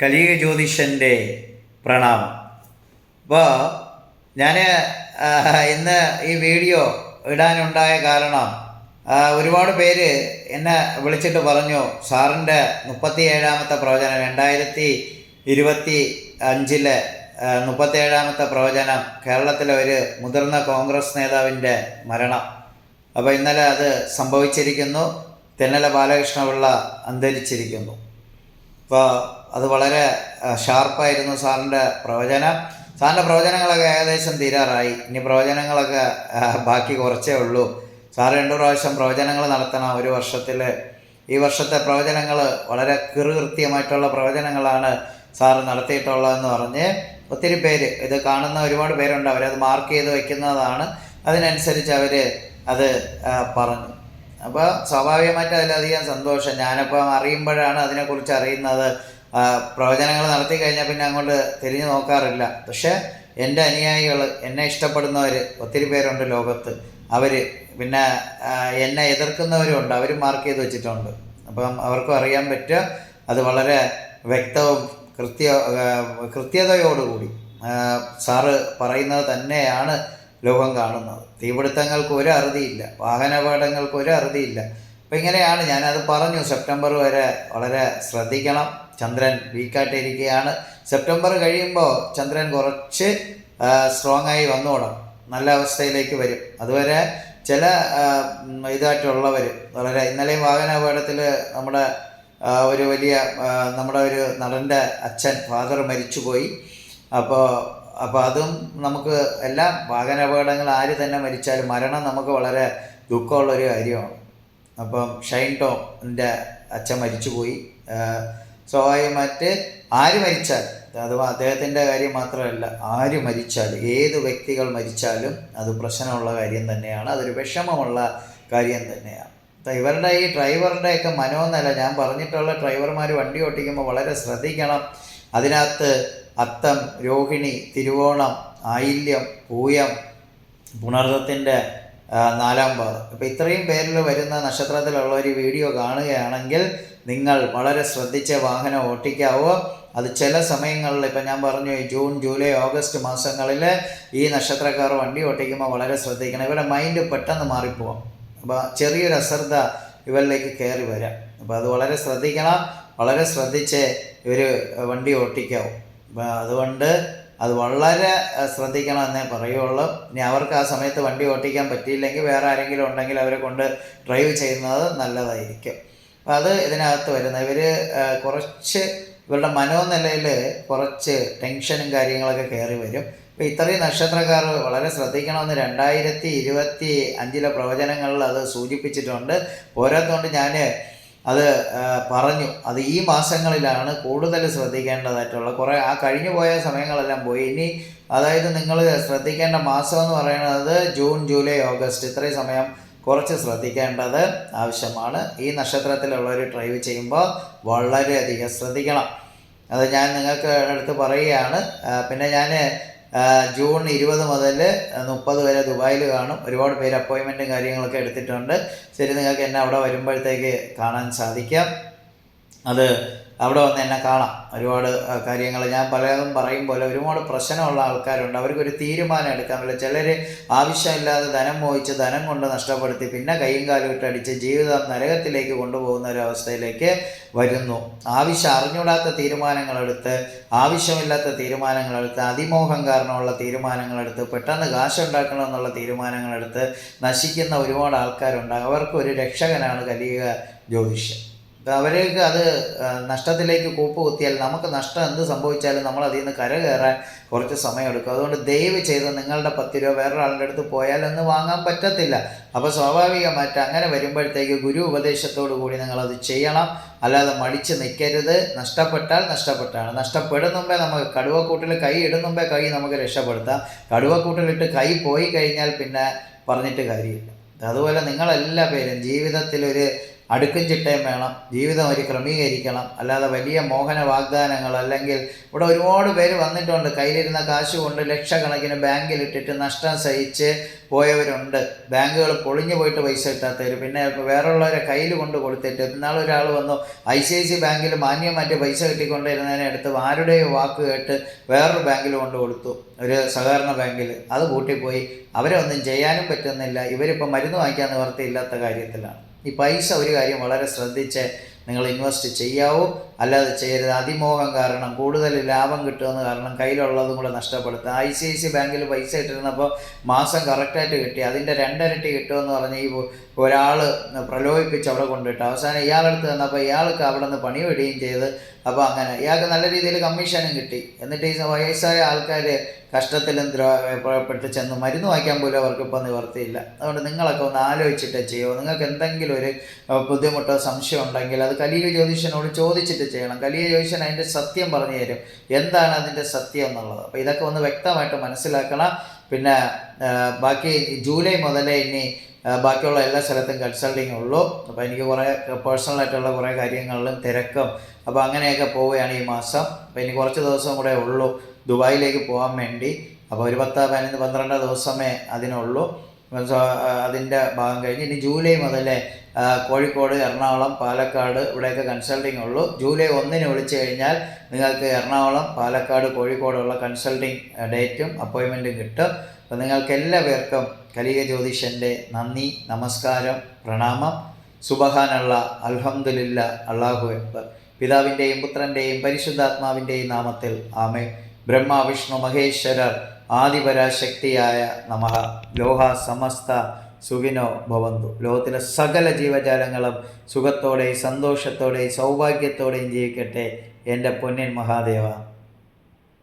കലിയുഗ ജ്യോതിഷന്റെ പ്രണാമം അപ്പോൾ ഞാൻ ഇന്ന് ഈ വീഡിയോ ഇടാനുണ്ടായ കാരണം ഒരുപാട് പേര് എന്നെ വിളിച്ചിട്ട് പറഞ്ഞു സാറിന്റെ മുപ്പത്തി ഏഴാമത്തെ പ്രവചനം രണ്ടായിരത്തി ഇരുപത്തി അഞ്ചിലെ മുപ്പത്തി ഏഴാമത്തെ പ്രവചനം കേരളത്തിലെ ഒരു മുതിർന്ന കോൺഗ്രസ് നേതാവിന്റെ മരണം. അപ്പോൾ ഇന്നലെ അത് സംഭവിച്ചിരിക്കുന്നു. തെന്നല ബാലകൃഷ്ണപിള്ള അന്തരിച്ചിരിക്കുന്നു. അപ്പോൾ അത് വളരെ ഷാർപ്പായിരുന്നു സാറിന്റെ പ്രവചനം. സാറിന്റെ പ്രവചനങ്ങളൊക്കെ ഏകദേശം തീരാറായി. ഇനി പ്രവചനങ്ങളൊക്കെ ബാക്കി കുറച്ചേ ഉള്ളൂ. സാർ രണ്ടു പ്രാവശ്യം പ്രവചനങ്ങൾ നടത്തണം. ഒരു വർഷത്തിൽ ഈ വർഷത്തെ പ്രവചനങ്ങൾ വളരെ കൃത്യമായിട്ടുള്ള പ്രവചനങ്ങളാണ് സാറ് നടത്തിയിട്ടുള്ളതെന്ന് പറഞ്ഞ് ഒത്തിരി പേര് ഇത് കാണുന്ന ഒരുപാട് പേരുണ്ട്. അവരത് മാർക്ക് ചെയ്ത് വയ്ക്കുന്നതാണ് അതിനനുസരിച്ച് അവർ അത് പറഞ്ഞു. അപ്പോൾ സ്വാഭാവികമായിട്ട് അതിലധികം സന്തോഷം. ഞാനിപ്പം അറിയുമ്പോഴാണ് അതിനെക്കുറിച്ച് അറിയുന്നത്. പ്രവചനങ്ങൾ നടത്തി കഴിഞ്ഞാൽ പിന്നെ അങ്ങോട്ട് തിരിഞ്ഞു നോക്കാറില്ല. പക്ഷേ എന്റെ അനുയായികൾ എന്നെ ഇഷ്ടപ്പെടുന്നവർ ഒത്തിരി പേരുണ്ട് ലോകത്ത്. അവർ പിന്നെ എന്നെ എതിർക്കുന്നവരുണ്ട് അവർ മാർക്ക് ചെയ്ത് വെച്ചിട്ടുണ്ട്. അപ്പം അവർക്കും അറിയാൻ പറ്റുക അത് വളരെ വ്യക്തവും കൃത്യ കൃത്യതയോടുകൂടി. സാറ് പറയുന്നത് തന്നെയാണ് ലോകം കാണുന്നത്. തീപിടുത്തങ്ങൾക്ക് ഒരു അറുതിയില്ല. വാഹനാപകടങ്ങൾക്ക് ഒരു അറുതിയില്ല. അപ്പം ഇങ്ങനെയാണ് ഞാനത് പറഞ്ഞു. സെപ്റ്റംബർ വരെ വളരെ ശ്രദ്ധിക്കണം. ചന്ദ്രൻ വീക്കായിട്ടിരിക്കുകയാണ്. സെപ്റ്റംബർ കഴിയുമ്പോൾ ചന്ദ്രൻ കുറച്ച് സ്ട്രോങ് ആയി വന്നോടും നല്ല അവസ്ഥയിലേക്ക് വരും. അതുവരെ ചില ഇതായിട്ടുള്ളവർ വളരെ ഇന്നലെയും വാഹന അപകടത്തിൽ നമ്മുടെ ഒരു വലിയ നമ്മുടെ ഒരു നടന്റെ അച്ഛൻ ഫാദർ മരിച്ചുപോയി. അപ്പോൾ അപ്പോൾ അതും നമുക്ക് എല്ലാം വാഹന അപകടങ്ങൾ ആര് തന്നെ മരിച്ചാലും മരണം നമുക്ക് വളരെ ദുഃഖമുള്ളൊരു കാര്യമാണ്. അപ്പം ഷൈൻ ടോമിന്റെ അച്ഛൻ മരിച്ചുപോയി. സ്വാഭാവികമായിട്ട് ആര് മരിച്ചാൽ? അഥവാ അദ്ദേഹത്തിന്റെ കാര്യം മാത്രമല്ല ആര് മരിച്ചാൽ? ഏത് വ്യക്തികൾ മരിച്ചാലും അത് പ്രശ്നമുള്ള കാര്യം തന്നെയാണ് അതൊരു വിഷമമുള്ള കാര്യം തന്നെയാണ്. ഇവരുടെ ഈ ഡ്രൈവറിന്റെയൊക്കെ മനോനില ഞാൻ പറഞ്ഞിട്ടുള്ള ഡ്രൈവർമാർ വണ്ടി ഓട്ടിക്കുമ്പോൾ വളരെ ശ്രദ്ധിക്കണം. അതിനകത്ത് അത്തം രോഹിണി തിരുവോണം ആയില്യം പൂയം പുണർദത്തിന്റെ നാലാം പാദം അപ്പോൾ ഇത്രയും പേരിൽ വരുന്ന നക്ഷത്രത്തിലുള്ള ഒരു വീഡിയോ കാണുകയാണെങ്കിൽ നിങ്ങൾ വളരെ ശ്രദ്ധിച്ച് വാഹനം ഓട്ടിക്കാവോ. അത് ചില സമയങ്ങളിൽ ഇപ്പം ഞാൻ പറഞ്ഞു ജൂൺ ജൂലൈ ഓഗസ്റ്റ് മാസങ്ങളിൽ ഈ നക്ഷത്രക്കാർ വണ്ടി ഓട്ടിക്കുമ്പോൾ വളരെ ശ്രദ്ധിക്കണം. ഇവരുടെ മൈൻഡ് പെട്ടെന്ന് മാറിപ്പോവാം. അപ്പോൾ ചെറിയൊരു അശ്രദ്ധ ഇവരിലേക്ക് കയറി വരാം. അപ്പോൾ അത് വളരെ ശ്രദ്ധിക്കണം. വളരെ ശ്രദ്ധിച്ച് ഇവർ വണ്ടി ഓട്ടിക്കാവും. അതുകൊണ്ട് അത് വളരെ ശ്രദ്ധിക്കണമെന്നേ പറയുള്ളൂ. ഇനി അവർക്ക് ആ സമയത്ത് വണ്ടി ഓട്ടിക്കാൻ പറ്റിയില്ലെങ്കിൽ വേറെ ആരെങ്കിലും ഉണ്ടെങ്കിൽ അവരെ കൊണ്ട് ഡ്രൈവ് ചെയ്യുന്നത് നല്ലതായിരിക്കും. അപ്പം അത് ഇതിനകത്ത് വരുന്നത്. ഇവർ കുറച്ച് ഇവരുടെ മനോനിലയിൽ കുറച്ച് ടെൻഷനും കാര്യങ്ങളൊക്കെ കയറി വരും. അപ്പോൾ ഇത്രയും നക്ഷത്രക്കാർ വളരെ ശ്രദ്ധിക്കണമെന്ന് രണ്ടായിരത്തി ഇരുപത്തി അഞ്ചിലെ പ്രവചനങ്ങളിൽ അത് സൂചിപ്പിച്ചിട്ടുണ്ട്. പോരാത്തതുകൊണ്ട് ഞാൻ അത് പറഞ്ഞു. അത് ഈ മാസങ്ങളിലാണ് കൂടുതൽ ശ്രദ്ധിക്കേണ്ടതായിട്ടുള്ള കുറേ ആ കഴിഞ്ഞു പോയ സമയങ്ങളെല്ലാം പോയി. ഇനി അതായത് നിങ്ങൾ ശ്രദ്ധിക്കേണ്ട മാസം എന്ന് പറയുന്നത് ജൂൺ ജൂലൈ ഓഗസ്റ്റ്. ഇത്രയും സമയം കുറച്ച് ശ്രദ്ധിക്കേണ്ടത് ആവശ്യമാണ്. ഈ നക്ഷത്രത്തിലുള്ളവർ ഡ്രൈവ് ചെയ്യുമ്പോൾ വളരെയധികം ശ്രദ്ധിക്കണം. അത് ഞാൻ നിങ്ങൾക്ക് അടുത്ത് പറയുകയാണ്. പിന്നെ ഞാൻ ജൂൺ ഇരുപത് മുതൽ മുപ്പത് വരെ ദുബായിൽ കാണും. ഒരുപാട് പേര് അപ്പോയിൻമെന്റും കാര്യങ്ങളൊക്കെ എടുത്തിട്ടുണ്ട്. ശരി നിങ്ങൾക്ക് എന്നെ അവിടെ വരുമ്പോഴത്തേക്ക് കാണാൻ സാധിക്കാം. അത് അവിടെ വന്ന് എന്നെ കാണാം. ഒരുപാട് കാര്യങ്ങൾ. ഞാൻ പലതും പറയും പോലെ ഒരുപാട് പ്രശ്നമുള്ള ആൾക്കാരുണ്ട്. അവർക്കൊരു തീരുമാനം എടുക്കാൻ പറ്റില്ല. ചിലർ ആവശ്യമില്ലാതെ ധനം മോഹിച്ച് ധനം കൊണ്ട് നഷ്ടപ്പെടുത്തി പിന്നെ കൈയും കാലും ഇട്ടടിച്ച് ജീവിതം നരകത്തിലേക്ക് കൊണ്ടുപോകുന്ന ഒരു അവസ്ഥയിലേക്ക് വരുന്നു. ആവശ്യം അറിഞ്ഞൂടാത്ത തീരുമാനങ്ങളെടുത്ത് ആവശ്യമില്ലാത്ത തീരുമാനങ്ങളെടുത്ത് അതിമോഹം കാരണമുള്ള തീരുമാനങ്ങളെടുത്ത് പെട്ടെന്ന് കാശുണ്ടാക്കണമെന്നുള്ള തീരുമാനങ്ങളെടുത്ത് നശിക്കുന്ന ഒരുപാട് ആൾക്കാരുണ്ട്. അവർക്ക് ഒരു രക്ഷകനാണ് കലിയുക ജ്യോതിഷം അവർക്ക് അത് നഷ്ടത്തിലേക്ക് കൂപ്പ് കുത്തിയാൽ നമുക്ക് നഷ്ടം എന്ത് സംഭവിച്ചാലും നമ്മൾ അതിൽ നിന്ന് കരകയറാൻ കുറച്ച് സമയമെടുക്കും. അതുകൊണ്ട് ദയവ് ചെയ്ത് നിങ്ങളുടെ പത്ത് രൂപ വേറൊരാളുടെ അടുത്ത് പോയാൽ എന്ന് വാങ്ങാൻ പറ്റത്തില്ല. അപ്പോൾ സ്വാഭാവികമായിട്ട് അങ്ങനെ വരുമ്പോഴത്തേക്ക് ഗുരു ഉപദേശത്തോടു കൂടി നിങ്ങളത് ചെയ്യണം. അല്ലാതെ മടിച്ച് നിൽക്കരുത്. നഷ്ടപ്പെട്ടാൽ നഷ്ടപ്പെട്ടാണ്. നഷ്ടപ്പെടുന്നുമ്പേ നമുക്ക് കടുവക്കൂട്ടിൽ കൈ ഇടുന്നുമ്പേ കൈ നമുക്ക് രക്ഷപ്പെടുത്താം. കടുവക്കൂട്ടിലിട്ട് കൈ പോയി കഴിഞ്ഞാൽ പിന്നെ പറഞ്ഞിട്ട് കാര്യമില്ല. അതുപോലെ നിങ്ങളെല്ലാ പേരും ജീവിതത്തിൽ ഒരു അടുക്കും ചിട്ടയും വേണം. ജീവിതം ഒരു ക്രമീകരിക്കണം. അല്ലാതെ വലിയ മോഹന വാഗ്ദാനങ്ങൾ അല്ലെങ്കിൽ ഇവിടെ ഒരുപാട് പേര് വന്നിട്ടുണ്ട്. കയ്യിലിരുന്ന കാശ് കൊണ്ട് ലക്ഷക്കണക്കിന് ബാങ്കിലിട്ടിട്ട് നഷ്ടം സഹിച്ച് പോയവരുണ്ട്. ബാങ്കുകൾ പൊളിഞ്ഞു പോയിട്ട് പൈസ കിട്ടാത്തവർ പിന്നെ വേറെയുള്ളവരെ കയ്യിൽ കൊണ്ട് കൊടുത്തിട്ട് ഇന്നാളെ ഒരാൾ വന്നു ഐ സി ഐ സി ബാങ്കിൽ മാന്യമായിട്ട് പൈസ കിട്ടിക്കൊണ്ടിരുന്നതിനെ അടുത്ത് ആരുടെയോ വാക്ക് കേട്ട് വേറൊരു ബാങ്കിൽ കൊണ്ട് കൊടുത്തു. ഒരു സഹകരണ ബാങ്കിൽ. അത് കൂട്ടിപ്പോയി അവരെ ഒന്നും ചെയ്യാനും പറ്റുന്നില്ല. ഇവരിപ്പോൾ മരുന്ന് വാങ്ങിക്കാൻ നിവർത്തിയില്ലാത്ത കാര്യത്തിലാണ്. ഈ പൈസ ഒരു കാര്യം വളരെ ശ്രദ്ധിച്ച് നിങ്ങൾ ഇൻവെസ്റ്റ് ചെയ്യാവൂ. അല്ലാതെ ചെയ്യരുത്. അതിമോഹം കാരണം കൂടുതൽ ലാഭം കിട്ടുമെന്ന് കാരണം കയ്യിലുള്ളതും കൂടെ നഷ്ടപ്പെടുത്തുക ഐ സി ഐ സി ബാങ്കിൽ പൈസ ഇട്ടിരുന്നപ്പോൾ മാസം കറക്റ്റായിട്ട് കിട്ടി. അതിന്റെ രണ്ടരട്ടി കിട്ടുമെന്ന് പറഞ്ഞ് ഈ ഒരാൾ പ്രലോഭിപ്പിച്ച് അവിടെ കൊണ്ടിട്ട് അവസാനം ഇയാളെടുത്ത് തന്നപ്പോൾ ഇയാൾക്ക് അവിടെ നിന്ന് പണി വിടുകയും ചെയ്ത്. അപ്പോൾ അങ്ങനെ ഇയാൾക്ക് നല്ല രീതിയിൽ കമ്മീഷനും കിട്ടി. എന്നിട്ട് ഈ വയസ്സായ ആൾക്കാർ കഷ്ടത്തിലും ദ്രോഹപ്പെട്ട് ചെന്ന് മരുന്ന് വാങ്ങിക്കാൻ പോലും അവർക്ക് ഇപ്പോൾ നിവർത്തിയില്ല അതുകൊണ്ട് നിങ്ങളൊക്കെ ഒന്ന് ആലോചിച്ചിട്ട് ചെയ്യുമോ നിങ്ങൾക്ക് എന്തെങ്കിലും ഒരു ബുദ്ധിമുട്ടോ സംശയം ഉണ്ടെങ്കിൽ അത് കലീല ജ്യോതിഷനോട് ചോദിച്ചിട്ട് ചെയ്യണം. കലിയ ജ്യോതിഷൻ അതിന്റെ സത്യം പറഞ്ഞു തരും. എന്താണ് അതിന്റെ സത്യം എന്നുള്ളത്? അപ്പോൾ ഇതൊക്കെ ഒന്ന് വ്യക്തമായിട്ട് മനസ്സിലാക്കണം. പിന്നെ ബാക്കി ജൂലൈ മുതലേ ഇനി ബാക്കിയുള്ള എല്ലാ സ്ഥലത്തും കൺസൾട്ടിങ് ഉള്ളൂ. അപ്പോൾ എനിക്ക് കുറേ പേഴ്സണലായിട്ടുള്ള കുറേ കാര്യങ്ങളിലും തിരക്കും. അപ്പോൾ അങ്ങനെയൊക്കെ പോവുകയാണ് ഈ മാസം. അപ്പോൾ ഇനി കുറച്ച് ദിവസം കൂടെ ഉള്ളൂ ദുബായിലേക്ക് പോകാൻ വേണ്ടി. അപ്പോൾ ഒരു പത്ത് പതിനൊന്ന് പന്ത്രണ്ട് ദിവസമേ അതിനുള്ളൂ. അതിന്റെ ഭാഗം കഴിഞ്ഞ് ഇനി ജൂലൈ മുതലേ കോഴിക്കോട് എറണാകുളം പാലക്കാട് ഇവിടെയൊക്കെ കൺസൾട്ടിങ് ഉള്ളൂ. ജൂലൈ ഒന്നിന് വിളിച്ചു കഴിഞ്ഞാൽ നിങ്ങൾക്ക് എറണാകുളം പാലക്കാട് കോഴിക്കോടുള്ള കൺസൾട്ടിങ് ഡേറ്റും അപ്പോയിൻമെന്റും കിട്ടും. അപ്പോൾ നിങ്ങൾക്ക് എല്ലാ പേർക്കും കലിക ജ്യോതിഷന്റെ നന്ദി നമസ്കാരം പ്രണാമം. സുബഹാനുള്ള അൽഹംദുലില്ല അള്ളാഹു അക്ബർ. പിതാവിന്റെയും പുത്രന്റെയും പരിശുദ്ധാത്മാവിന്റെയും നാമത്തിൽ ആമേ ബ്രഹ്മ വിഷ്ണു മഹേശ്വരർ ആദിപരാശക്തിയായ നമഃ. ലോഹ സമസ്ത സുഖിനോ ഭവന്തു. ലോകത്തിലെ സകല ജീവജാലങ്ങളും സുഖത്തോടെയും സന്തോഷത്തോടെയും സൗഭാഗ്യത്തോടെയും ജീവിക്കട്ടെ എന്റെ പൊന്നിൻ മഹാദേവ.